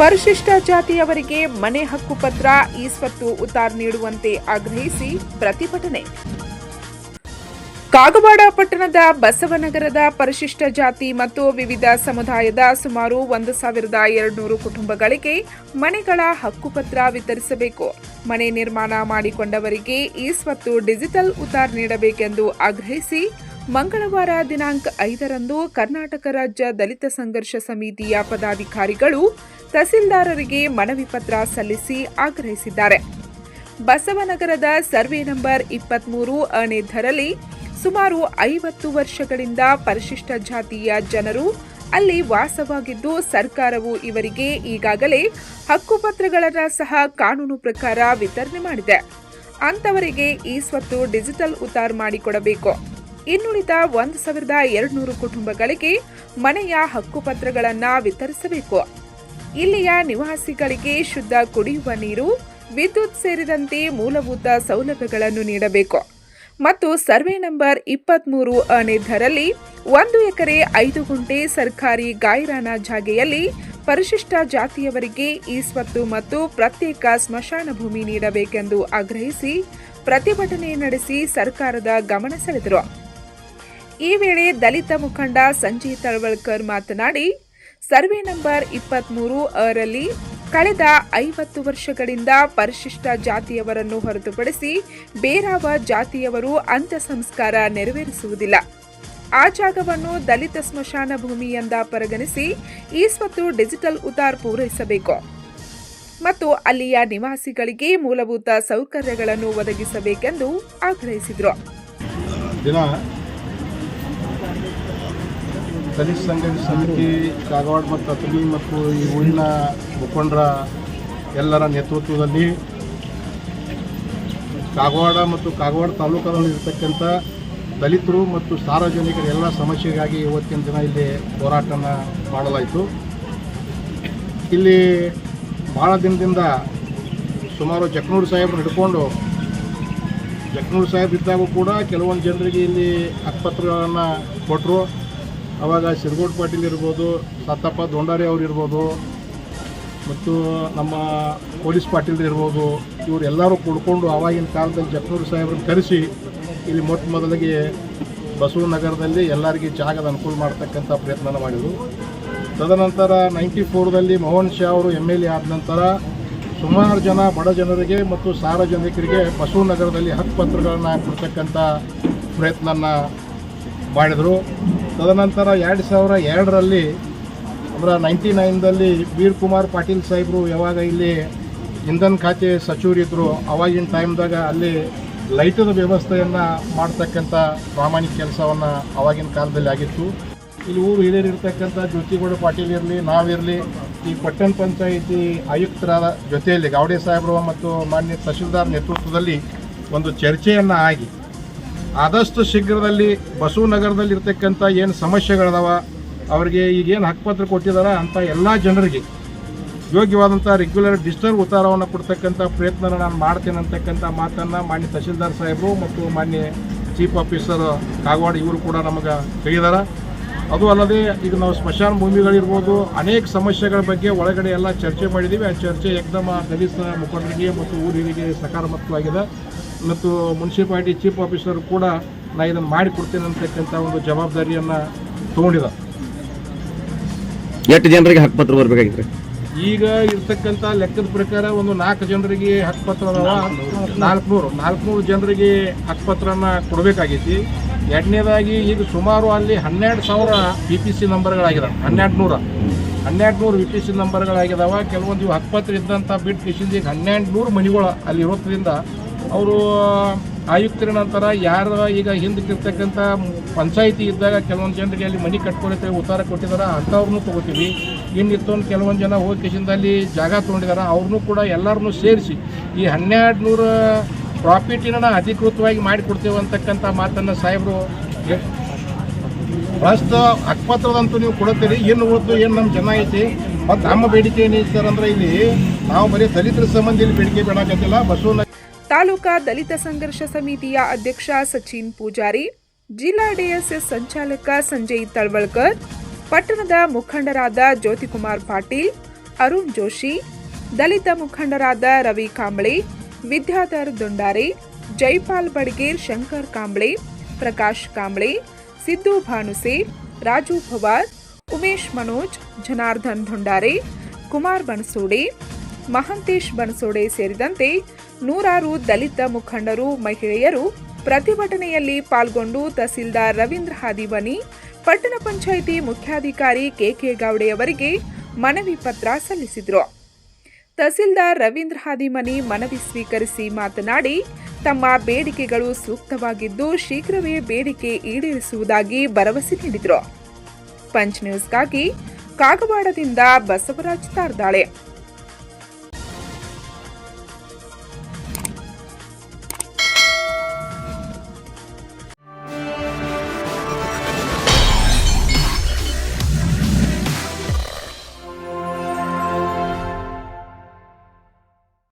ಪರಿಶಿಷ್ಟ ಜಾತಿಯವರಿಗೆ ಮನೆ ಹಕ್ಕು ಪತ್ರ ಈ ಸ್ವತ್ತು ಉತ್ತಾರ್ ನೀಡುವಂತೆ ಆಗ್ರಹಿಸಿ ಪ್ರತಿಭಟನೆ. ಕಾಗವಾಡ ಪಟ್ಟಣದ ಬಸವನಗರದ ಪರಿಶಿಷ್ಟ ಜಾತಿ ಮತ್ತು ವಿವಿಧ ಸಮುದಾಯದ ಸುಮಾರು ಒಂದು ಸಾವಿರದ ಎರಡುನೂರು ಕುಟುಂಬಗಳಿಗೆ ಮನೆಗಳ ಹಕ್ಕುಪತ್ರ ವಿತರಿಸಬೇಕು. ಮನೆ ನಿರ್ಮಾಣ ಮಾಡಿಕೊಂಡವರಿಗೆ ಈ ಸ್ವತ್ತು ಡಿಜಿಟಲ್ ಉತ್ತಾರ ನೀಡಬೇಕೆಂದು ಆಗ್ರಹಿಸಿ ಮಂಗಳವಾರ ದಿನಾಂಕ ಐದರಂದು ಕರ್ನಾಟಕ ರಾಜ್ಯ ದಲಿತ ಸಂಘರ್ಷ ಸಮಿತಿಯ ಪದಾಧಿಕಾರಿಗಳು ತಹಸೀಲ್ದಾರರಿಗೆ ಮನವಿ ಪತ್ರ ಸಲ್ಲಿಸಿ ಆಗ್ರಹಿಸಿದ್ದಾರೆ. ಬಸವನಗರದ ಸರ್ವೆ ನಂಬರ್ ಇಪ್ಪತ್ಮೂರು ಅಣೆಧರಲ್ಲಿ ಸುಮಾರು ಐವತ್ತು ವರ್ಷಗಳಿಂದ ಪರಿಶಿಷ್ಟ ಜಾತಿಯ ಜನರು ಅಲ್ಲಿ ವಾಸವಾಗಿದ್ದು ಸರ್ಕಾರವು ಇವರಿಗೆ ಈಗಾಗಲೇ ಹಕ್ಕುಪತ್ರಗಳನ್ನು ಸಹ ಕಾನೂನು ಪ್ರಕಾರ ವಿತರಣೆ ಮಾಡಿದೆ. ಅಂತವರಿಗೆ ಈ ಸ್ವತ್ತು ಡಿಜಿಟಲ್ ಉತ್ತಾರ ಮಾಡಿಕೊಡಬೇಕು. ಇನ್ನುಳಿದ ಒಂದು ಸಾವಿರದ ಎರಡುನೂರು ಕುಟುಂಬಗಳಿಗೆ ಮನೆಯ ಹಕ್ಕುಪತ್ರಗಳನ್ನು ವಿತರಿಸಬೇಕು. ಇಲ್ಲಿಯ ನಿವಾಸಿಗಳಿಗೆ ಶುದ್ಧ ಕುಡಿಯುವ ನೀರು, ವಿದ್ಯುತ್ ಸೇರಿದಂತೆ ಮೂಲಭೂತ ಸೌಲಭ್ಯಗಳನ್ನು ನೀಡಬೇಕು. ಮತ್ತು ಸರ್ವೆ ನಂಬರ್ ಇಪ್ಪತ್ಮೂರು ಅಣೆಧರಲ್ಲಿ ಒಂದು ಎಕರೆ ಐದು ಗುಂಟೆ ಸರ್ಕಾರಿ ಗಾಯರಾನ ಜಾಗೆಯಲ್ಲಿ ಪರಿಶಿಷ್ಟ ಜಾತಿಯವರಿಗೆ ಈ ಸ್ವತ್ತು ಮತ್ತು ಪ್ರತ್ಯೇಕ ಸ್ಮಶಾನ ಭೂಮಿ ನೀಡಬೇಕೆಂದು ಆಗ್ರಹಿಸಿ ಪ್ರತಿಭಟನೆ ನಡೆಸಿ ಸರ್ಕಾರದ ಗಮನ ಸೆಳೆದರು. ಈ ವೇಳೆ ದಲಿತ ಮುಖಂಡ ಸಂಜಯ್ ತಳವಳ್ಕರ್ ಮಾತನಾಡಿ ಸರ್ವೆ ನಂಬರ್ ಇಪ್ಪತ್ಮೂರು ಅರಲ್ಲಿ ಕಳೆದ ಐವತ್ತು ವರ್ಷಗಳಿಂದ ಪರಿಶಿಷ್ಟ ಜಾತಿಯವರನ್ನು ಹೊರತುಪಡಿಸಿ ಬೇರಾವ ಜಾತಿಯವರು ಅಂತ್ಯ ಸಂಸ್ಕಾರ ನೆರವೇರಿಸುವುದಿಲ್ಲ. ಆ ಜಾಗವನ್ನು ದಲಿತ ಸ್ಮಶಾನ ಭೂಮಿ ಎಂದ ಪರಿಗಣಿಸಿ ಈ ಸ್ವತ್ತು ಡಿಜಿಟಲ್ ಉದಾರ್ ಪೂರೈಸಬೇಕು. ಮತ್ತು ಅಲ್ಲಿಯ ನಿವಾಸಿಗಳಿಗೆ ಮೂಲಭೂತ ಸೌಕರ್ಯಗಳನ್ನು ಒದಗಿಸಬೇಕೆಂದು ಆಗ್ರಹಿಸಿದರು. ದಲಿತ ಸಂಘ ಸಮಿತಿ, ಕಾಗವಾಡ ಮತ್ತು ಅತಲಿ ಮತ್ತು ಈ ಊರಿನ ಮುಖಂಡರ ಎಲ್ಲರ ನೇತೃತ್ವದಲ್ಲಿ ಕಾಗವಾಡ ಮತ್ತು ಕಾಗವಾಡ ತಾಲೂಕಿನಲ್ಲಿರ್ತಕ್ಕಂಥ ದಲಿತರು ಮತ್ತು ಸಾರ್ವಜನಿಕರ ಎಲ್ಲ ಸಮಸ್ಯೆಗಾಗಿ ಇವತ್ತಿನ ದಿನ ಇಲ್ಲಿ ಹೋರಾಟನ ಮಾಡಲಾಯಿತು. ಇಲ್ಲಿ ಭಾಳ ದಿನದಿಂದ ಸುಮಾರು ಜಕ್ನೂರು ಸಾಹೇಬ್ರು ಹಿಡ್ಕೊಂಡು ಜಕ್ನೂರು ಸಾಹೇಬ್ ಇದ್ದಾಗೂ ಕೂಡ ಕೆಲವೊಂದು ಜನರಿಗೆ ಇಲ್ಲಿ ಹಕ್ಕುಪತ್ರಗಳನ್ನು ಕೊಟ್ಟರು ಅವಾಗ ಶಿರಗೋಡ್ ಪಾಟೀಲ್ ಇರ್ಬೋದು, ಸತ್ತಪ್ಪ ದೊಂಡಾರಿ ಅವ್ರು ಇರ್ಬೋದು, ಮತ್ತು ನಮ್ಮ ಪೊಲೀಸ್ ಪಾಟೀಲ್ ಇರ್ಬೋದು ಇವರೆಲ್ಲರೂ ಕುಡ್ಕೊಂಡು ಆವಾಗಿನ ಕಾಲದಲ್ಲಿ ಜಕ್ನೂರು ಸಾಹೇಬ್ರನ್ನ ಕರೆಸಿ, ಇಲ್ಲಿ ಮೊಟ್ಟ ಮೊದಲಿಗೆ ಬಸವನಗರದಲ್ಲಿ ಎಲ್ಲರಿಗೆ ಜಾಗದ ಅನುಕೂಲ ಮಾಡ್ತಕ್ಕಂಥ ಪ್ರಯತ್ನ ಮಾಡಿದರು. ತದನಂತರ ನೈಂಟಿ ಫೋರ್ದಲ್ಲಿ ಮೋಹನ್ ಶಾ ಅವರು ಎಂ ಎಲ್ ಎ ಆದ ನಂತರ ಸುಮಾರು ಜನ ಬಡ ಜನರಿಗೆ ಮತ್ತು ಸಾರ್ವಜನಿಕರಿಗೆ ಬಸವನಗರದಲ್ಲಿ ಹಕ್ಕುಪತ್ರಗಳನ್ನು ಕೊಡ್ತಕ್ಕಂಥ ಪ್ರಯತ್ನ ಮಾಡಿದರು. ತದನಂತರ ಎರಡು ಸಾವಿರ ಎರಡರಲ್ಲಿ ಅಂದ್ರೆ ನೈಂಟಿ ನೈನ್ದಲ್ಲಿ ವೀರ್ ಕುಮಾರ್ ಪಾಟೀಲ್ ಸಾಹೇಬರು ಯಾವಾಗ ಇಲ್ಲಿ ಇಂಧನ ಖಾತೆ ಸಚಿವರಿದ್ದರು ಅವಾಗಿನ ಟೈಮ್ದಾಗ ಅಲ್ಲಿ ಲೈಟದ ವ್ಯವಸ್ಥೆಯನ್ನು ಮಾಡ್ತಕ್ಕಂಥ ಪ್ರಾಮಾಣಿಕ ಕೆಲಸವನ್ನು ಅವಾಗಿನ ಕಾಲದಲ್ಲಿ ಆಗಿತ್ತು. ಇಲ್ಲಿ ಊರು ಹಿರಿಯರಿರ್ತಕ್ಕಂಥ ಜ್ಯೋತಿಗೌಡ ಪಾಟೀಲ್ ಇರಲಿ, ನಾವಿರಲಿ, ಈ ಪಟ್ಟಣ ಪಂಚಾಯಿತಿ ಆಯುಕ್ತರ ಜೊತೆಯಲ್ಲಿ ಗಾವಡೆ ಸಾಹೇಬರು ಮತ್ತು ಮಾನ್ಯ ತಹಶೀಲ್ದಾರ್ ನೇತೃತ್ವದಲ್ಲಿ ಒಂದು ಚರ್ಚೆಯನ್ನು ಆಗಿ ಆದಷ್ಟು ಶೀಘ್ರದಲ್ಲಿ ಬಸವನಗರದಲ್ಲಿ ಇರ್ತಕ್ಕಂಥ ಏನು ಸಮಸ್ಯೆಗಳದಾವ, ಅವರಿಗೆ ಈಗೇನು ಹಕ್ಕುಪತ್ರ ಕೊಟ್ಟಿದ್ದಾರೆ ಅಂತ ಎಲ್ಲ ಜನರಿಗೆ ಯೋಗ್ಯವಾದಂಥ ರೆಗ್ಯುಲರ್ ಡಿಜಿಟಲ್ ಉತ್ತಾರವನ್ನು ಕೊಡ್ತಕ್ಕಂಥ ಪ್ರಯತ್ನ ನಾನು ಮಾಡ್ತೇನೆ ಅಂತಕ್ಕಂಥ ಮಾತನ್ನು ಮಾನ್ಯ ತಹಶೀಲ್ದಾರ್ ಸಾಹೇಬರು ಮತ್ತು ಮಾನ್ಯ ಚೀಫ್ ಆಫೀಸರ್ ಕಾಗವಾಡ ಇವರು ಕೂಡ ನಮಗೆ ಹೇಳಿದಾರೆ. ಅದು ಅಲ್ಲದೆ ಈಗ ನಾವು ಸ್ಮಶಾನ ಭೂಮಿಗಳಿರ್ಬೋದು, ಅನೇಕ ಸಮಸ್ಯೆಗಳ ಬಗ್ಗೆ ಒಳಗಡೆ ಎಲ್ಲ ಚರ್ಚೆ ಮಾಡಿದ್ದೀವಿ ಆ ಚರ್ಚೆ ಏಕದಮ ದಲಿತ ಮುಖಂಡರಿಗೆ ಮತ್ತು ಊರಿಗೆ ಸಕಾರಾತ್ಮಕವಾಗಿದೆ. ಮತ್ತು ಮುನ್ಸಿಪಾಲ್ಟಿ ಚೀಫ್ ಆಫೀಸರ್ ಕೂಡ ನಾ ಇದನ್ನು ಮಾಡಿಕೊಡ್ತೇನೆ ಅಂತಕ್ಕಂಥ ಒಂದು ಜವಾಬ್ದಾರಿಯನ್ನು ತಗೊಂಡಿದ. ಎಷ್ಟು ಜನರಿಗೆ ಹಕ್ಕುಪತ್ರ ಬರಬೇಕಾಗಿತ್ತು ಈಗ ಇರ್ತಕ್ಕಂಥ ಲೆಕ್ಕದ ಪ್ರಕಾರ ಒಂದು ನಾಲ್ಕು ಜನರಿಗೆ ಹಕ್ಕುಪತ್ರ ಅದಾವ. ನಾಲ್ಕುನೂರು. ನಾಲ್ಕುನೂರು ಜನರಿಗೆ ಹಕ್ಕುಪತ್ರನ ಕೊಡಬೇಕಾಗೈತಿ. ಎರಡನೇದಾಗಿ ಈಗ ಸುಮಾರು ಅಲ್ಲಿ ಹನ್ನೆರಡು ಸಾವಿರ ಬಿ ಪಿ ಸಿ ನಂಬರ್ಗಳಾಗಿದೆ ಹನ್ನೆರಡು ನೂರ. ಹನ್ನೆರಡು ನೂರು ವಿ ಪಿ ಸಿ ನಂಬರ್ಗಳಾಗಿದಾವೆ ಕೆಲವೊಂದು ಇವು ಹಕ್ಕುಪತ್ರ ಇದ್ದಂಥ ಬಿಟ್ಟು ಕಿಶಿಂದ ಈಗ ಹನ್ನೆರಡು ನೂರು ಮನೆಗಳು ಅಲ್ಲಿ ಇರೋದ್ರಿಂದ ಅವರು ಆಯುಕ್ತರ ನಂತರ ಯಾರು ಈಗ ಹಿಂದಕ್ಕಿರ್ತಕ್ಕಂಥ ಪಂಚಾಯಿತಿ ಇದ್ದಾಗ ಕೆಲವೊಂದು ಜನರಿಗೆ ಅಲ್ಲಿ ಮನೆ ಕಟ್ಕೊಳಕ್ಕೆ ಉತ್ತಾರ ಕೊಟ್ಟಿದ್ದಾರೆ ಅಂಥವ್ರನ್ನೂ ತೊಗೋತೀವಿ. ಇನ್ನಿತ್ತೊಂದು ಕೆಲವೊಂದು ಜನ ಹೋಗಿ ಕಿಶನ್ದಲ್ಲಿ ಜಾಗ ತೊಗೊಂಡಿದ್ದಾರೆ ಅವ್ರನ್ನೂ ಕೂಡ ಎಲ್ಲರನ್ನೂ ಸೇರಿಸಿ ಈ ಹನ್ನೆರಡು ನೂರ ಪ್ರಾಫಿಟಿನ ಅಧಿಕೃತವಾಗಿ ಮಾಡಿಕೊಡ್ತೇವೆ ಅಂತಕ್ಕಂಥ ಮಾತನ್ನು ಸಾಹೇಬರು ಪ್ರಸ್ತ ಅಕ್ಪತ್ರದಂತೂ ನೀವು ಕೊಡುತ್ತೀರಿ. ಏನು ಉಳಿದು ಏನು ನಮ್ಮ ಜನ ಐತಿ. ಮತ್ತು ನಮ್ಮ ಬೇಡಿಕೆ ಏನೈತೆ ಸರ್ ಅಂದ್ರೆ ಇಲ್ಲಿ ನಾವು ಬರೀ ದಲಿತರ ಸಂಬಂಧ ಬೇಡಿಕೆ ಬೇಡಕತ್ತಿಲ್ಲ. ಬಸವನ ತಾಲೂಕಾ ದಲಿತ ಸಂಘರ್ಷ ಸಮಿತಿಯ ಅಧ್ಯಕ್ಷ ಸಚಿನ್ ಪೂಜಾರಿ ಜಿಲ್ಲಾ ಡಿಎಸ್ಎಸ್ ಸಂಚಾಲಕ ಸಂಜಯ್ ತಳವಳ್ಕರ್ ಪಟ್ಟಣದ ಮುಖಂಡರಾದ ಜ್ಯೋತಿಕುಮಾರ್ ಪಾಟೀಲ್ ಅರುಣ್ ಜೋಶಿ ದಲಿತ ಮುಖಂಡರಾದ ರವಿ ಕಾಂಬಳೆ ವಿದ್ಯಾಧರ್ ದೊಂಡಾರೆ ಜೈಪಾಲ್ ಬಡ್ಗೇರ್ ಶಂಕರ್ ಕಾಂಬ್ಳೆ ಪ್ರಕಾಶ್ ಕಾಂಬ್ಳೆ ಸಿದ್ದು ಭಾನುಸೇರ್ ರಾಜು ಪವಾರ್ ಉಮೇಶ್ ಮನೋಜ್ ಜನಾರ್ದನ್ ಭಂಡಾರೆ ಕುಮಾರ್ ಬಣಸೋಡೆ ಮಹಂತೇಶ್ ಬಣಸೋಡೆ ಸೇರಿದಂತೆ ನೂರಾರು ದಲಿತ ಮುಖಂಡರು, ಮಹಿಳೆಯರು ಪ್ರತಿಭಟನೆಯಲ್ಲಿ ಪಾಲ್ಗೊಂಡು ತಹಸೀಲ್ದಾರ್ ರವೀಂದ್ರ ಹಾದಿವನಿ ಪಟ್ಟಣ ಪಂಚಾಯಿತಿ ಮುಖ್ಯಾಧಿಕಾರಿ ಕೆಕೆ ಗೌಡೆಯವರಿಗೆ ಮನವಿ ಪತ್ರ ಸಲ್ಲಿಸಿದರು. ತಹಸೀಲ್ದಾರ್ ರವೀಂದ್ರ ಹಾದಿಮನಿ ಮನವಿ ಸ್ವೀಕರಿಸಿ ಮಾತನಾಡಿ, ತಮ್ಮ ಬೇಡಿಕೆಗಳು ಸೂಕ್ತವಾಗಿದ್ದು ಶೀಘ್ರವೇ ಬೇಡಿಕೆ ಈಡೇರಿಸುವುದಾಗಿ ಭರವಸೆ ನೀಡಿದರು. ಪಂಚ್ ನ್ಯೂಸ್ಗಾಗಿ ಕಾಗವಾಡದಿಂದ ಬಸವರಾಜ್ ತಾರ್ದಾಳೆ.